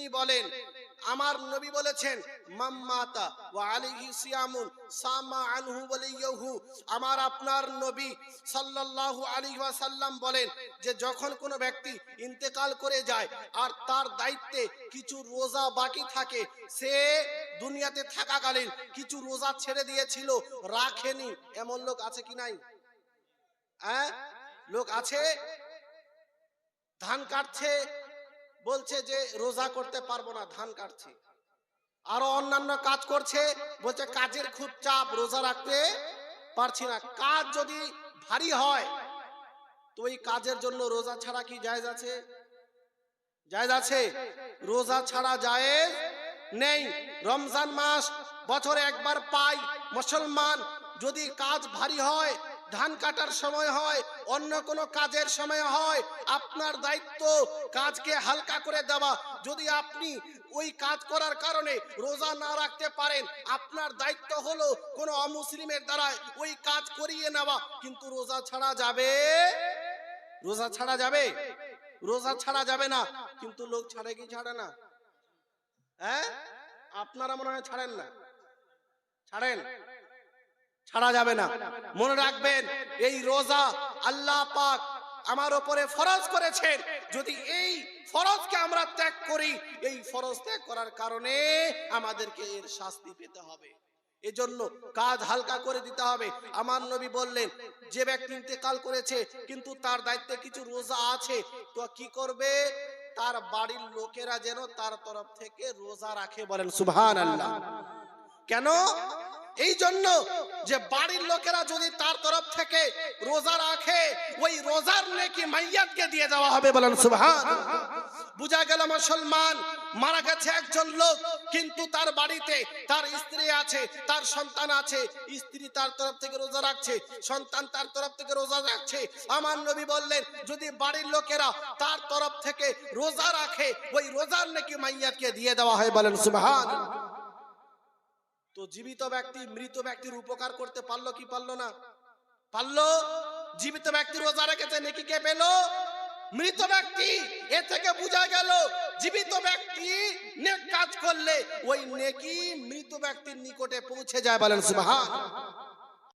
তিনি বলেন, আমার নবী বলেছেন মাম্মাতা ওয়া আলাইহি সিয়ামুন সামা আনহু আমার আপনার নবী সাল্লাল্লাহু আলাইহি ওয়াসাল্লাম বলেন যে, যখন কোনো ব্যক্তি ইন্তেকাল করে যায় আর তার দায়িত্বে কিছু রোজা বাকি থাকে, সে দুনিয়াতে থাকাকালীন কিছু রোজা ছেড়ে দিয়েছিল, রাখেনি। এমন লোক আছে কি নাই? হ্যাঁ লোক আছে? ধান কাটছে বলছে যে রোজা করতে পারব না, ধান কাটছে। আরও অন্যান্য কাজ করছে, বলছে কাজের খুব চাপ, রোজা রাখতে পারছি না। কাজ যদি ভারী হয়, তো ওই কাজের জন্য রোজা ছাড়া কি জায়েজ আছে? জায়েজ আছে। রোজা ছাড়া জায়েজ নেই। রমজান মাস বছরে একবার পাই। মুসলমান যদি কাজ ভারী হয় ধান কাটার সময় হয়, অন্য কোনো কাজের সময় হয়, আপনার দায়িত্ব কাজকে হালকা করে দেওয়া। যদি আপনি ওই কাজ করার কারণে রোজা না রাখতে পারেন, আপনার দায়িত্ব হলো কোনো অমুসলিমের দ্বারা ওই কাজ করিয়ে নেওয়া। কিন্তু রোজা ছাড়া যাবে? রোজা ছাড়া যাবে? রোজা ছাড়া যাবে না। কিন্তু লোক ছাড়ে কি ছাড়ে না? হ্যাঁ? আপনারা মনে হয় ছাড়েন না। ছাড়েন? ছাড়া যাবে না। মনে রাখবেন, এই রোজা আল্লাহ পাক আমার ওপরে ফরজ করেছেন। যদি এই ফরজকে আমরা ত্যাগ করি, এই ফরজ ত্যাগ করার কারণে আমাদেরকে এর শাস্তি পেতে হবে। এজন্য কাজ হালকা করে দিতে হবে। আমার নবী বললেন, যে ব্যক্তি ইন্তেকাল করেছে, কিন্তু তার দায়িত্বে কিছু রোজা আছে, তো কি করবে? তার বাড়ির লোকেরা যেন তার তরফ থেকে রোজা রাখে বলেন সুবহান আল্লাহ কেন? এই জন্য যে বাড়ির লোকেরা যদি তার তরফ থেকে রোজা রাখে, ওই রোজার নেকি মাইয়াতকে দিয়ে দেওয়া হবে বলেন সুবহান। বুঝা গেল মুসলমান, মারা গেছে একজন লোক, কিন্তু তার বাড়িতে তার স্ত্রী আছে, তার সন্তান আছে, স্ত্রী তার তরফ থেকে রোজা রাখছে, সন্তান তার তরফ থেকে রোজা রাখছে। আমার নবী বললেন, যদি বাড়ির লোকেরা তার তরফ থেকে রোজা রাখে, ওই রোজার নাকি মাইয়াতকে দিয়ে দেওয়া হয় বলেন সুবহান। তো জীবিত ব্যক্তি মৃত ব্যক্তির উপকার করতে পারল কি পারল না? পারল? জীবিত ব্যক্তি রোজা রেখেছে, নেকি কে পেল? মৃত ব্যক্তি, এ থেকে বোঝা গেল, জীবিত ব্যক্তি নেক কাজ করলে ওই নেকি মৃত ব্যক্তির নিকটে পৌঁছে যায় বলেন সুবহান।